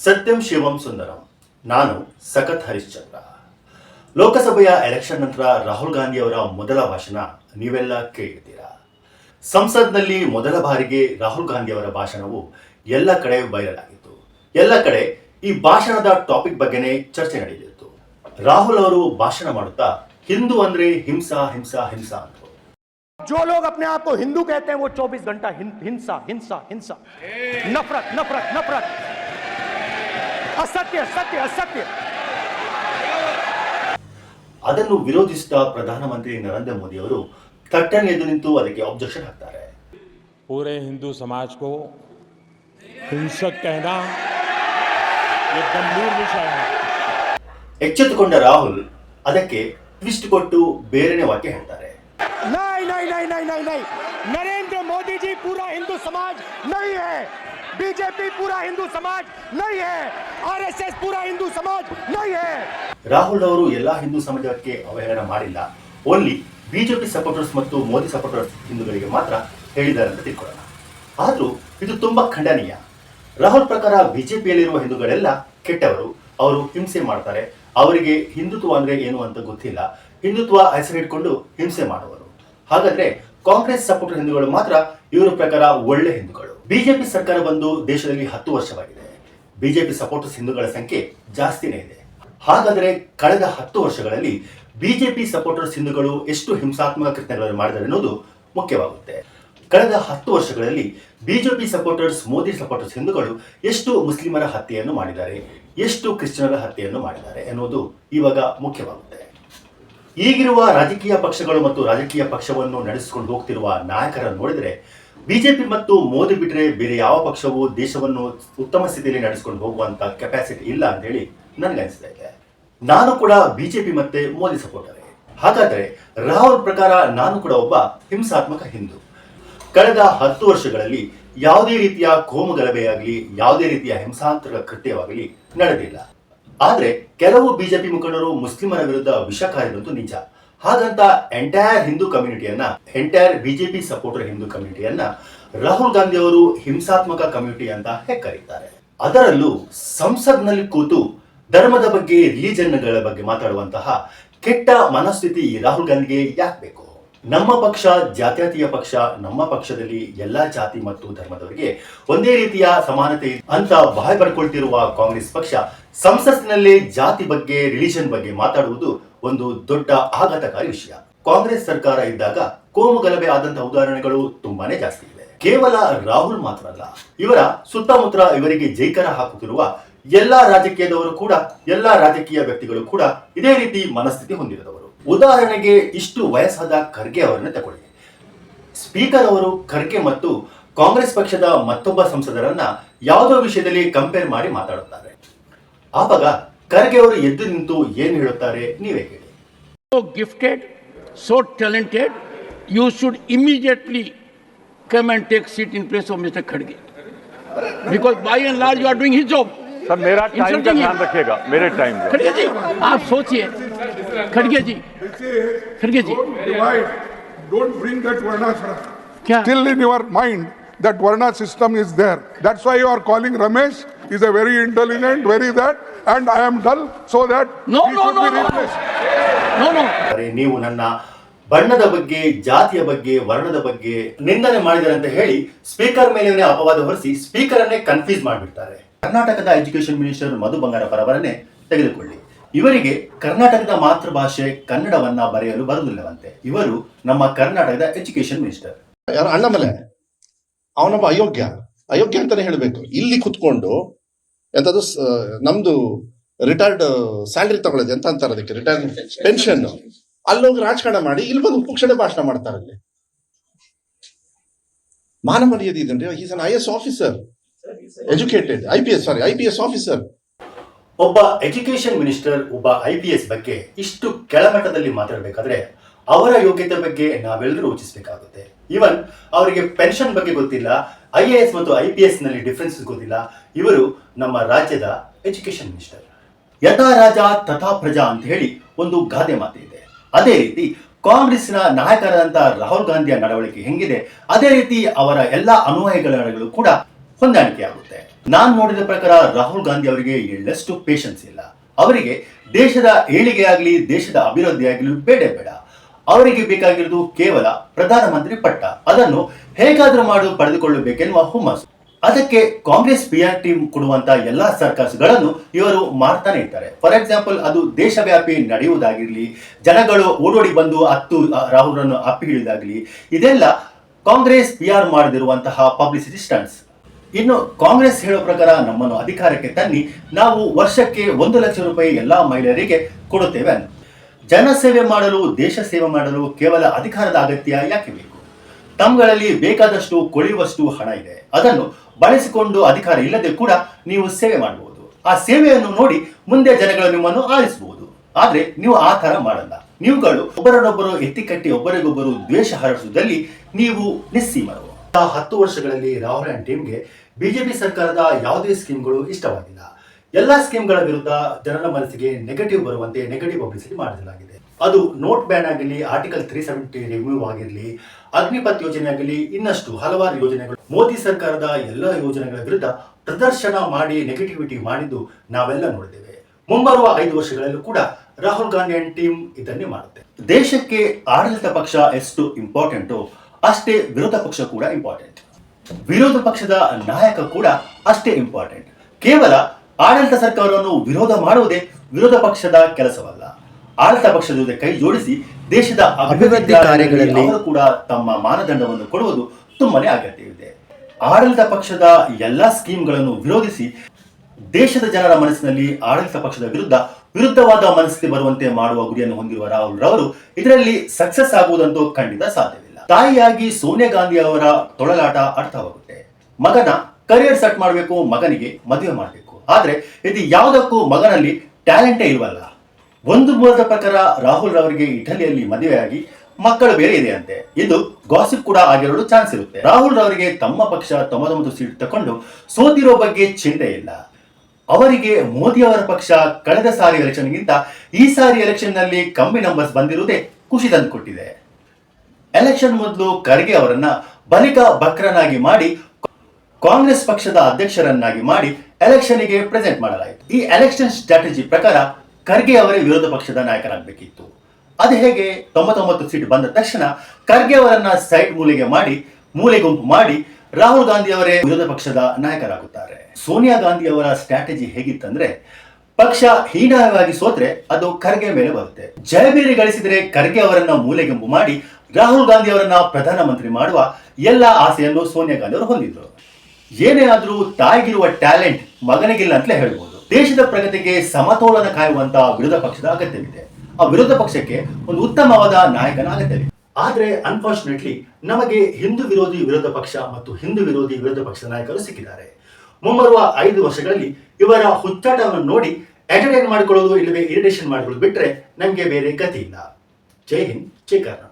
ಸತ್ಯಂ ಶಿವಂ ಸುಂದರಂ ನಾನು ಸಖತ್ ಹರಿಶ್ಚಂದ್ರ ಲೋಕಸಭೆಯ ಎಲೆಕ್ಷನ್ ನಂತರ ರಾಹುಲ್ ಗಾಂಧಿ ಅವರ ಮೊದಲ ಭಾಷಣ ನೀವೆಲ್ಲ ಕೇಳಿದ್ದೀರಾ ಸಂಸತ್ನಲ್ಲಿ ಮೊದಲ ಬಾರಿಗೆ ರಾಹುಲ್ ಗಾಂಧಿ ಅವರ ಭಾಷಣವು ಎಲ್ಲ ಕಡೆ ವೈರಲ್ ಆಗಿತ್ತು ಎಲ್ಲ ಕಡೆ ಈ ಭಾಷಣದ ಟಾಪಿಕ್ ಬಗ್ಗೆನೇ ಚರ್ಚೆ ನಡೆದಿತ್ತು ರಾಹುಲ್ ಅವರು ಭಾಷಣ ಮಾಡುತ್ತಾ ಹಿಂದೂ ಅಂದ್ರೆ ಹಿಂಸಾ ಹಿಂಸಾ ಹಿಂಸಾ ಅಂತ जो लोग अपने आप को हिंदू कहते हैं वो 24 घंटा हिं- हिंसा हिंसा हिंसा नफरत नफरत नफरत असत्य सत्य असत्य ಅದನ್ನು ವಿರೋಧಿಸಿದ ಪ್ರಧಾನಮಂತ್ರಿ ನರೇಂದ್ರ ಮೋದಿ ಅವರು ಥಟ್ಟನೆ ಎದ್ದು ನಿಂತು ಅದಕ್ಕೆ ಅಬ್ಜೆಕ್ಷನ್ ಹಾಕ್ತಾರೆ पूरे हिंदू समाज को हिंसक कहना ये गंभीर विषय है ಎಚ್ಚೆತ್ತುಕೊಂಡ ರಾಹುಲ್ ಅದಕ್ಕೆ ಟ್ವಿಸ್ಟ್ ಕೊಟ್ಟು ಬೇರೆನೇ ವಾಕ್ಯ ಹೇಳ್ತಾರೆ नहीं नहीं नहीं नहीं नहीं नहीं नरेंद्र मोदी जी पूरा हिंदू समाज नहीं है बीजेपी पूरा हिंदू समाज नहीं है आरएसएस पूरा हिंदू समाज नहीं है ರಾಹುಲ್ ಅವರು ಎಲ್ಲಾ ಹಿಂದೂ ಸಮಾಜಕ್ಕೆ ಅವಹೇಳನ ಮಾಡಿಲ್ಲ ಓನ್ಲಿ ಬಿಜೆಪಿ ಸಪೋರ್ಟರ್ಸ್ ಮತ್ತು ಮೋದಿ ಸಪೋರ್ಟರ್ಸ್ ಹಿಂದೂಗಳಿಗೆ ಮಾತ್ರ ಹೇಳಿದ್ದಾರೆ ಅಂತ ತಿಳ್ಕೊಳ್ಳೋಣ ಆದ್ರೂ ಇದು ತುಂಬಾ ಖಂಡನೀಯ ರಾಹುಲ್ ಪ್ರಕಾರ ಬಿಜೆಪಿಯಲ್ಲಿರುವ ಹಿಂದೂಗಳೆಲ್ಲ ಕೆಟ್ಟವರು ಅವರು ಹಿಂಸೆ ಮಾಡ್ತಾರೆ ಅವರಿಗೆ ಹಿಂದುತ್ವ ಅಂದ್ರೆ ಏನು ಅಂತ ಗೊತ್ತಿಲ್ಲ ಹಿಂದುತ್ವ ಹೆಸರಿಟ್ಕೊಂಡು ಹಿಂಸೆ ಮಾಡುವರು ಹಾಗಾದ್ರೆ ಕಾಂಗ್ರೆಸ್ ಸಪೋರ್ಟರ್ ಹಿಂದೂಗಳು ಮಾತ್ರ ಇವರ ಪ್ರಕಾರ ಒಳ್ಳೆ ಹಿಂದೂಗಳು. ಬಿಜೆಪಿ ಸರ್ಕಾರ ಬಂದು ದೇಶದಲ್ಲಿ ಹತ್ತು ವರ್ಷವಾಗಿದೆ. ಬಿಜೆಪಿ ಸಪೋರ್ಟರ್ಸ್ ಹಿಂದೂಗಳ ಸಂಖ್ಯೆ ಜಾಸ್ತಿನೇ ಇದೆ. ಹಾಗಾದರೆ ಕಳೆದ ಹತ್ತು ವರ್ಷಗಳಲ್ಲಿ ಬಿಜೆಪಿ ಸಪೋರ್ಟರ್ಸ್ ಹಿಂದೂಗಳು ಎಷ್ಟು ಹಿಂಸಾತ್ಮಕ ಕೃತ್ಯಗಳನ್ನು ಮಾಡಿದ್ದಾರೆ ಅನ್ನೋದು ಮುಖ್ಯವಾಗುತ್ತೆ. ಕಳೆದ ಹತ್ತು ವರ್ಷಗಳಲ್ಲಿ ಬಿಜೆಪಿ ಸಪೋರ್ಟರ್ಸ್, ಮೋದಿ ಸಪೋರ್ಟರ್ಸ್ ಹಿಂದೂಗಳು ಎಷ್ಟು ಮುಸ್ಲಿಮರ ಹತ್ಯೆಯನ್ನು ಮಾಡಿದ್ದಾರೆ, ಎಷ್ಟು ಕ್ರಿಶ್ಚಿಯನರ ಹತ್ಯೆಯನ್ನು ಮಾಡಿದ್ದಾರೆ ಎನ್ನುವುದು ಇವಾಗ ಮುಖ್ಯವಾಗುತ್ತೆ. ಈಗಿರುವ ರಾಜಕೀಯ ಪಕ್ಷಗಳು ಮತ್ತು ರಾಜಕೀಯ ಪಕ್ಷವನ್ನು ನಡೆಸಿಕೊಂಡು ಹೋಗ್ತಿರುವ ನಾಯಕರನ್ನು ನೋಡಿದರೆ, ಬಿಜೆಪಿ ಮತ್ತು ಮೋದಿ ಬಿಟ್ಟರೆ ಬೇರೆ ಯಾವ ಪಕ್ಷವೂ ದೇಶವನ್ನು ಉತ್ತಮ ಸ್ಥಿತಿಯಲ್ಲಿ ನಡೆಸಿಕೊಂಡು ಹೋಗುವಂತ ಕೆಪಾಸಿಟಿ ಇಲ್ಲ ಅಂತ ಹೇಳಿ ನನಗನ್ನಿಸ್ತಾ ಇದೆ. ನಾನು ಕೂಡ ಬಿಜೆಪಿ ಮತ್ತೆ ಮೋದಿ ಸಪೋರ್ಟರ್ ಹಾಗಾದ್ರೆ ರಾಹುಲ್ ಪ್ರಕಾರ ನಾನು ಕೂಡ ಒಬ್ಬ ಹಿಂಸಾತ್ಮಕ ಹಿಂದೂ. ಕಳೆದ ಹತ್ತು ವರ್ಷಗಳಲ್ಲಿ ಯಾವುದೇ ರೀತಿಯ ಕೋಮು ಗಲಭೆಯಾಗಲಿ ಯಾವುದೇ ರೀತಿಯ ಹಿಂಸಾಂತರ ಕೃತ್ಯವಾಗಲಿ ನಡೆದಿಲ್ಲ. ಆದ್ರೆ ಕೆಲವು ಬಿಜೆಪಿ ಮುಖಂಡರು ಮುಸ್ಲಿಮರ ವಿರುದ್ಧ ವಿಷ ಕಾರಿದಂತೂ ನಿಜ. ಹಾಗಂತ ಎಂಟೈರ್ ಹಿಂದೂ ಕಮ್ಯುನಿಟಿಯನ್ನ ಎಂಟೈರ್ ಬಿಜೆಪಿ ಸಪೋರ್ಟರ್ ಹಿಂದೂ ಕಮ್ಯುನಿಟಿಯನ್ನ ರಾಹುಲ್ ಗಾಂಧಿ ಅವರು ಹಿಂಸಾತ್ಮಕ ಕಮ್ಯುನಿಟಿ ಅಂತ ಕರೀತಾರೆ ಅದರಲ್ಲೂ ಸಂಸತ್ನಲ್ಲಿ ಕೂತು ಧರ್ಮದ ಬಗ್ಗೆ ರಿಲಿಜನ್ಗಳ ಬಗ್ಗೆ ಮಾತಾಡುವಂತಹ ಕೆಟ್ಟ ಮನಸ್ಥಿತಿ ರಾಹುಲ್ ಗಾಂಧಿಗೆ ಯಾಕೆ ಬೇಕು? ನಮ್ಮ ಪಕ್ಷ, ಜಾತ್ಯತೀಯ ಪಕ್ಷ, ನಮ್ಮ ಪಕ್ಷದಲ್ಲಿ ಎಲ್ಲಾ ಜಾತಿ ಮತ್ತು ಧರ್ಮದವರಿಗೆ ಒಂದೇ ರೀತಿಯ ಸಮಾನತೆ ಅಂತ ಬಾಯ್ ಪಡ್ಕೊಳ್ತಿರುವ ಕಾಂಗ್ರೆಸ್ ಪಕ್ಷ ಸಂಸತ್ತಿನಲ್ಲಿ ಜಾತಿ ಬಗ್ಗೆ ರಿಲಿಜನ್ ಬಗ್ಗೆ ಮಾತಾಡುವುದು ಒಂದು ದೊಡ್ಡ ಆಘಾತಕಾರಿ ವಿಷಯ. ಕಾಂಗ್ರೆಸ್ ಸರ್ಕಾರ ಇದ್ದಾಗ ಕೋಮು ಗಲಭೆ ಆದಂತಹ ಉದಾಹರಣೆಗಳು ತುಂಬಾನೇ ಜಾಸ್ತಿ ಇದೆ ಕೇವಲ ರಾಹುಲ್ ಮಾತ್ರ ಅಲ್ಲ, ಇವರ ಸುತ್ತಮುತ್ತ ಇವರಿಗೆ ಜೈಕರ ಹಾಕುತ್ತಿರುವ ಎಲ್ಲಾ ರಾಜಕೀಯದವರು ಕೂಡ, ಎಲ್ಲಾ ರಾಜಕೀಯ ವ್ಯಕ್ತಿಗಳು ಕೂಡ ಇದೇ ರೀತಿ ಮನಸ್ಥಿತಿ ಹೊಂದಿರದವರು. ಉದಾಹರಣೆಗೆ ಇಷ್ಟು ವಯಸ್ಸಾದ ಖರ್ಗೆ ಅವರನ್ನು ತಗೊಳ್ಳಿ. ಸ್ಪೀಕರ್ ಅವರು ಖರ್ಗೆ ಮತ್ತು ಕಾಂಗ್ರೆಸ್ ಪಕ್ಷದ ಮತ್ತೊಬ್ಬ ಸಂಸದರನ್ನ ಯಾವುದೋ ವಿಷಯದಲ್ಲಿ ಕಂಪೇರ್ ಮಾಡಿ ಮಾತಾಡುತ್ತಾರೆ. ಆವಾಗ ಖರ್ಗೆ ಅವರು ಎದ್ದು ನಿಂತು ಏನು ಹೇಳುತ್ತಾರೆ ನೀವೇ ಕೇಳಿ so gifted, so talented, you should immediately come and take seat in place of Mr. Khadge. Because by and large you are doing his job. Sir मेरा टाइम का Insulting ध्यान him. रखिएगा मेरे टाइम का खड़गे जी आप सोचिए खड़गे जी खड़गे जी divide. Don't bring that Varnashram. क्या Still in your mind, that Varna system is there. That's why you are calling Ramesh. He's a very intelligent, very that, and I am dull, so that No, he no, should no, be no. replaced. no no. ನೀವು ನನ್ನ ಬಣ್ಣದ ಬಗ್ಗೆ ಜಾತಿಯ ಬಗ್ಗೆ ವರ್ಣದ ಬಗ್ಗೆ ನಿಂದನೆ ಮಾಡಿದ್ದಾರೆ ಅಂತ ಹೇಳಿ ಸ್ಪೀಕರ್ ಮೇಲೆ ಅಪವಾದ ಹೊರಿಸಿ ಸ್ಪೀಕರ್ ಅನ್ನೇ ಕನ್ಫ್ಯೂಸ್ ಮಾಡಿಬಿಡ್ತಾರೆ. ಕರ್ನಾಟಕದ ಎಜುಕೇಶನ್ ಮಿನಿಸ್ಟರ್ ಮಧು ಬಂಗಾರಪ್ಪ ಅವರನ್ನೇ ತೆಗೆದುಕೊಳ್ಳಿ. ಇವರಿಗೆ ಕರ್ನಾಟಕದ ಮಾತೃಭಾಷೆ ಕನ್ನಡವನ್ನ ಬರೆಯಲು ಬರುವುದಿಲ್ಲವಂತೆ. ಇವರು ನಮ್ಮ ಕರ್ನಾಟಕದ ಎಜುಕೇಶನ್ ಮಿನಿಸ್ಟರ್ ಯಾರು ಅಣ್ಣಮಲೆ? ಅವನೊಬ್ಬ ಅಯೋಗ್ಯ. ಅಯೋಗ್ಯ ಅಂತಾನೆ ಹೇಳಬೇಕು. ಇಲ್ಲಿ ಕುತ್ಕೊಂಡು ಎಂತದು ಸ- ನಮ್ದು ರಿಟೈರ್ಡ್ ಸ್ಯಾಲ್ರಿ ತಗೊಳ್ಳೋದು ಎಂತ ಅಂತಾರೆ ಅದಕ್ಕೆ? ರಿಟೈರ್ಡ್ ಪೆನ್ಷನ್ ಅಲ್ಲೋಗಿ ರಾಜಕಾರಣ ಮಾಡಿ, ಇಲ್ಲಿ ಬಂದು ಉಪಕ್ಷಣೆ ಭಾಷಣ ಮಾಡ್ತಾರೆ ಅಲ್ಲಿ. ಮಾನ ಮರ್ಯಾದೆ ಇದೆ is an I S officer educated I P S sorry I P S officer ಒಬ್ಬ ಎಜುಕೇಶನ್ ಮಿನಿಸ್ಟರ್ ಒಬ್ಬ ಐ ಪಿ ಎಸ್ ಬಗ್ಗೆ ಇಷ್ಟು ಕೆಳಮಟ್ಟದಲ್ಲಿ ಮಾತಾಡಬೇಕಾದ್ರೆ ಅವರ ಯೋಗ್ಯತೆ ಬಗ್ಗೆ ನಾವೆಲ್ಲರೂ ಯೋಚಿಸಬೇಕಾಗುತ್ತೆ. ಈವನ್ ಅವರಿಗೆ ಪೆನ್ಷನ್ ಬಗ್ಗೆ ಗೊತ್ತಿಲ್ಲ ಐ ಎ ಎಸ್ ಮತ್ತು ಐ ಪಿ ಎಸ್ನಲ್ಲಿ ಡಿಫ್ರೆನ್ಸ್ ಗೊತ್ತಿಲ್ಲ. ಇವರು ನಮ್ಮ ರಾಜ್ಯದ ಎಜುಕೇಶನ್ ಮಿನಿಸ್ಟರ್ ಯಥಾ ರಾಜ ತಥಾ ಪ್ರಜಾ ಅಂತ ಹೇಳಿ ಒಂದು ಗಾದೆ ಮಾತಿದೆ ಅದೇ ರೀತಿ ಕಾಂಗ್ರೆಸ್ನ ನಾಯಕರಾದಂತಹ ರಾಹುಲ್ ಗಾಂಧಿಯ ನಡವಳಿಕೆ ಹೆಂಗಿದೆ? ಅದೇ ರೀತಿ ಅವರ ಎಲ್ಲ ಅನುಯಾಯಿಗಳ ಕೂಡ ಹೊಂದಾಣಿಕೆ ಆಗುತ್ತೆ. ನಾನು ನೋಡಿದ ಪ್ರಕಾರ ರಾಹುಲ್ ಗಾಂಧಿ ಅವರಿಗೆ ಎಳ್ಳಷ್ಟು ಪೇಷನ್ಸ್ ಇಲ್ಲ. ಅವರಿಗೆ ದೇಶದ ಏಳಿಗೆ ಆಗಲಿ ದೇಶದ ಅಭಿವೃದ್ಧಿ ಆಗಲಿ ಬೇಡ ಬೇಡ. ಅವರಿಗೆ ಬೇಕಾಗಿರುವುದು ಕೇವಲ ಪ್ರಧಾನಮಂತ್ರಿ ಪಟ್ಟ. ಅದನ್ನು ಹೇಗಾದರೂ ಮಾಡಲು ಪಡೆದುಕೊಳ್ಳಬೇಕೆನ್ನುವ ಹುಮ್ಮಸ್ಸು. ಅದಕ್ಕೆ ಕಾಂಗ್ರೆಸ್ ಪಿ ಆರ್ ಟೀಮ್ ಕೊಡುವಂತ ಎಲ್ಲಾ ಸರ್ಕಸ್ಗಳನ್ನು ಇವರು ಮಾಡ್ತಾನೆ ಇರ್ತಾರೆ ಫಾರ್ ಎಕ್ಸಾಂಪಲ್ ಅದು ದೇಶವ್ಯಾಪಿ ನಡೆಯುವುದಾಗಿರಲಿ, ಜನಗಳು ಓಡೋಡಿ ಬಂದು ಹತ್ತು ರಾಹುಲ್ರನ್ನು ಅಪ್ಪಿ ಹಿಡಿದಾಗ್ಲಿ, ಇದೆಲ್ಲ ಕಾಂಗ್ರೆಸ್ ಪಿ ಆರ್ ಮಾಡದಿರುವಂತಹ ಪಬ್ಲಿಸಿಟಿ ಸ್ಟಂಟ್ಸ್ ಇನ್ನು ಕಾಂಗ್ರೆಸ್ ಹೇಳೋ ಪ್ರಕಾರ ನಮ್ಮನ್ನು ಅಧಿಕಾರಕ್ಕೆ ತನ್ನಿ, ನಾವು ವರ್ಷಕ್ಕೆ ಒಂದು ಲಕ್ಷ ರೂಪಾಯಿ ಎಲ್ಲಾ ಮಹಿಳೆಯರಿಗೆ ಕೊಡುತ್ತೇವೆ ಜನಸೇವೆ ಮಾಡಲು, ದೇಶ ಸೇವೆ ಮಾಡಲು ಕೇವಲ ಅಧಿಕಾರದ ಅಗತ್ಯ ಯಾಕೆ ಬೇಕು? ತಮ್ಗಳಲ್ಲಿ ಬೇಕಾದಷ್ಟು ಕೊಳೆಯುವಷ್ಟು ಹಣ ಇದೆ. ಅದನ್ನು ಬಳಸಿಕೊಂಡು ಅಧಿಕಾರ ಇಲ್ಲದೆ ಕೂಡ ನೀವು ಸೇವೆ ಮಾಡಬಹುದು ಆ ಸೇವೆಯನ್ನು ನೋಡಿ ಮುಂದೆ ಜನಗಳು ನಿಮ್ಮನ್ನು ಆರಿಸಬಹುದು ಆದ್ರೆ ನೀವು ಆ ತರ ಮಾಡಲ್ಲ. ನೀವುಗಳು ಒಬ್ಬರನ್ನೊಬ್ಬರು ಎತ್ತಿಕಟ್ಟಿ ಒಬ್ಬರಿಗೊಬ್ಬರು ದ್ವೇಷ ಹರಡಿಸುವುದರಲ್ಲಿ ನೀವು ನಿಸ್ಸೀಮರು. ಹತ್ತು ವರ್ಷಗಳಲ್ಲಿ ರಾಹುಲ್ ಅಂಡ್ ಟೀಮ್ಗೆ ಬಿಜೆಪಿ ಸರ್ಕಾರದ ಯಾವುದೇ ಸ್ಕೀಮ್ಗಳು ಇಷ್ಟವಾಗಿಲ್ಲ. ಎಲ್ಲಾ ಸ್ಕೀಮ್ಗಳ ವಿರುದ್ಧ ಜನರ ಮನಸ್ಸಿಗೆ ನೆಗೆಟಿವ್ ಬರುವಂತೆ ನೆಗೆಟಿವ್ ಪಬ್ಲಿಸಿಟಿ ಮಾಡಲಾಗಿದೆ ಅದು ನೋಟ್ ಬ್ಯಾನ್ ಆಗಿರಲಿ ಆರ್ಟಿಕಲ್ ತ್ರೀ ಸೆವೆಂಟಿ ರಿವ್ಯೂ ಆಗಿರಲಿ ಅಗ್ನಿಪತ್ ಯೋಜನೆ ಆಗಲಿ ಇನ್ನಷ್ಟು ಹಲವಾರು ಯೋಜನೆಗಳು ಮೋದಿ ಸರ್ಕಾರದ ಎಲ್ಲ ಯೋಜನೆಗಳ ವಿರುದ್ಧ ಪ್ರದರ್ಶನ ಮಾಡಿ ನೆಗೆಟಿವಿಟಿ ಮಾಡಿದ್ದು ನಾವೆಲ್ಲ ನೋಡಿದ್ದೇವೆ. ಮುಂಬರುವ ಐದು ವರ್ಷಗಳಲ್ಲೂ ಕೂಡ ರಾಹುಲ್ ಗಾಂಧಿ ಅಂಡ್ ಟೀಮ್ ಇದನ್ನೇ ಮಾಡುತ್ತೆ. ದೇಶಕ್ಕೆ ಆಡಳಿತ ಪಕ್ಷ ಎಷ್ಟು ಇಂಪಾರ್ಟೆಂಟು ಅಷ್ಟೇ ವಿರೋಧ ಪಕ್ಷ ಕೂಡ ಇಂಪಾರ್ಟೆಂಟ್ ವಿರೋಧ ಪಕ್ಷದ ನಾಯಕ ಕೂಡ ಅಷ್ಟೇ ಇಂಪಾರ್ಟೆಂಟ್ ಕೇವಲ ಆಡಳಿತ ಸರ್ಕಾರವನ್ನು ವಿರೋಧ ಮಾಡುವುದೇ ವಿರೋಧ ಪಕ್ಷದ ಕೆಲಸವಲ್ಲ. ಆಡಳಿತ ಪಕ್ಷದ ಜೊತೆ ಕೈ ಜೋಡಿಸಿ ದೇಶದ ಅಭಿವೃದ್ಧಿ ಕಾರ್ಯಗಳಲ್ಲಿ ಕೂಡ ತಮ್ಮ ಮಾನದಂಡವನ್ನು ಕೊಡುವುದು ತುಂಬಾನೇ ಅಗತ್ಯವಿದೆ. ಆಡಳಿತ ಪಕ್ಷದ ಎಲ್ಲಾ ಸ್ಕೀಮ್ಗಳನ್ನು ವಿರೋಧಿಸಿ ದೇಶದ ಜನರ ಮನಸ್ಸಿನಲ್ಲಿ ಆಡಳಿತ ಪಕ್ಷದ ವಿರುದ್ಧ ವಿರುದ್ಧವಾದ ಮನಸ್ಥಿತಿ ಬರುವಂತೆ ಮಾಡುವ ಗುರಿಯನ್ನು ಹೊಂದಿರುವ ರಾಹುಲ್ ರವರು ಇದರಲ್ಲಿ ಸಕ್ಸಸ್ ಆಗುವುದಂತೂ ಖಂಡಿತ ಸಾಧ್ಯವಿಲ್ಲ. ತಾಯಿಯಾಗಿ ಸೋನಿಯಾ ಗಾಂಧಿ ಅವರ ತೊಳಲಾಟ ಅರ್ಥವಾಗುತ್ತೆ. ಮಗನ ಕರಿಯರ್ ಸೆಟ್ ಮಾಡಬೇಕು ಮಗನಿಗೆ ಮದುವೆ ಮಾಡಬೇಕು. ಆದ್ರೆ ಇದು ಯಾವುದಕ್ಕೂ ಮಗನಲ್ಲಿ ಟ್ಯಾಲೆಂಟೇ ಇಲ್ವಲ್ಲ. ಒಂದು ಮೂಲದ ಪ್ರಕಾರ ರಾಹುಲ್ ರವರಿಗೆ ಇಟಲಿಯಲ್ಲಿ ಮದುವೆಯಾಗಿ ಮಕ್ಕಳು ಬೇರೆ ಇದೆ ಅಂತೆ. ಇದು ಗಾಸಿಪ್ ಕೂಡ ಆಗಿರಲು ಚಾನ್ಸ್ ಇರುತ್ತೆ. ರಾಹುಲ್ ರವರಿಗೆ ತಮ್ಮ ಪಕ್ಷ ತಮ್ಮದೊಂದು ಸೀಟ್ ತಕೊಂಡು ಸೋತಿರೋ ಬಗ್ಗೆ ಚಿಂತೆ ಇಲ್ಲ. ಅವರಿಗೆ ಮೋದಿ ಅವರ ಪಕ್ಷ ಕಳೆದ ಸಾರಿ ಎಲೆಕ್ಷನ್ಗಿಂತ ಈ ಸಾರಿ ಎಲೆಕ್ಷನ್ನಲ್ಲಿ ಕಮ್ಮಿ ನಂಬರ್ಸ್ ಬಂದಿರುವುದೇ ಖುಷಿ ತಂದುಕೊಟ್ಟಿದೆ. ಎಲೆಕ್ಷನ್ ಮೊದಲು ಖರ್ಗೆ ಅವರನ್ನ ಬಲಿಕ ಬಕ್ರನಾಗಿ ಮಾಡಿ ಕಾಂಗ್ರೆಸ್ ಪಕ್ಷದ ಅಧ್ಯಕ್ಷರನ್ನಾಗಿ ಮಾಡಿ ಎಲೆಕ್ಷನ್ಗೆ ಪ್ರೆಸೆಂಟ್ ಮಾಡಲಾಯಿತು. ಈ ಎಲೆಕ್ಷನ್ ಸ್ಟ್ರಾಟಜಿ ಪ್ರಕಾರ ಖರ್ಗೆ ಅವರೇ ವಿರೋಧ ಪಕ್ಷದ ನಾಯಕರಾಗಬೇಕಿತ್ತು. ಅದು ಹೇಗೆ? ತೊಂಬತ್ತೊಂಬತ್ತು ಸೀಟ್ ಬಂದ ತಕ್ಷಣ ಖರ್ಗೆ ಅವರನ್ನ ಸೈಡ್ ಮೂಲೆಗೆ ಮಾಡಿ, ಮೂಲೆ ಗುಂಪು ಮಾಡಿ ರಾಹುಲ್ ಗಾಂಧಿ ಅವರೇ ವಿರೋಧ ಪಕ್ಷದ ನಾಯಕರಾಗುತ್ತಾರೆ. ಸೋನಿಯಾ ಗಾಂಧಿ ಅವರ ಸ್ಟ್ರಾಟಜಿ ಹೇಗಿತ್ತಂದ್ರೆ, ಪಕ್ಷ ಹೀನಾಯವಾಗಿ ಸೋತ್ರೆ ಅದು ಖರ್ಗೆ ಮೇಲೆ ಬರುತ್ತೆ. ಜಯಬೀರಿ ಗಳಿಸಿದರೆ ಖರ್ಗೆ ಅವರನ್ನ ಮೂಲೆಗುಂಪು ಮಾಡಿ, ರಾಹುಲ್ ಗಾಂಧಿ ಅವರನ್ನ ಪ್ರಧಾನಮಂತ್ರಿ ಮಾಡುವ ಎಲ್ಲ ಆಸೆಯನ್ನು ಸೋನಿಯಾ ಗಾಂಧಿ ಅವರು ಹೊಂದಿದ್ರು. ಏನೇ ಆದರೂ ತಾಯಿಗಿರುವ ಟ್ಯಾಲೆಂಟ್ ಮಗನಿಗಿಲ್ಲ ಅಂತಲೇ ಹೇಳ್ಬೋದು. ದೇಶದ ಪ್ರಗತಿಗೆ ಸಮತೋಲನ ಕಾಯುವಂತಹ ವಿರೋಧ ಪಕ್ಷದ ಅಗತ್ಯವಿದೆ. ಆ ವಿರೋಧ ಪಕ್ಷಕ್ಕೆ ಒಂದು ಉತ್ತಮವಾದ ನಾಯಕನ ಅಗತ್ಯವಿದೆ. ಆದರೆ ಅನ್ಫಾರ್ಚುನೇಟ್ಲಿ ನಮಗೆ ಹಿಂದೂ ವಿರೋಧಿ ವಿರೋಧ ಪಕ್ಷ ಮತ್ತು ಹಿಂದೂ ವಿರೋಧಿ ವಿರೋಧ ಪಕ್ಷದ ನಾಯಕರು ಸಿಕ್ಕಿದ್ದಾರೆ. ಮುಂಬರುವ ಐದು ವರ್ಷಗಳಲ್ಲಿ ಇವರ ಹುಚ್ಚಾಟವನ್ನು ನೋಡಿ ಎಂಟರ್ಟೈನ್ ಮಾಡಿಕೊಳ್ಳೋದು ಇಲ್ಲವೇ ಇರಿಟೇಷನ್ ಮಾಡಿಕೊಳ್ಳೋದು ಬಿಟ್ಟರೆ ನಮಗೆ ಬೇರೆ ಗತಿ ಇಲ್ಲ. ಜೈ ಹಿಂದ್, ಜೈ ಕರ್ನಾಟಕ.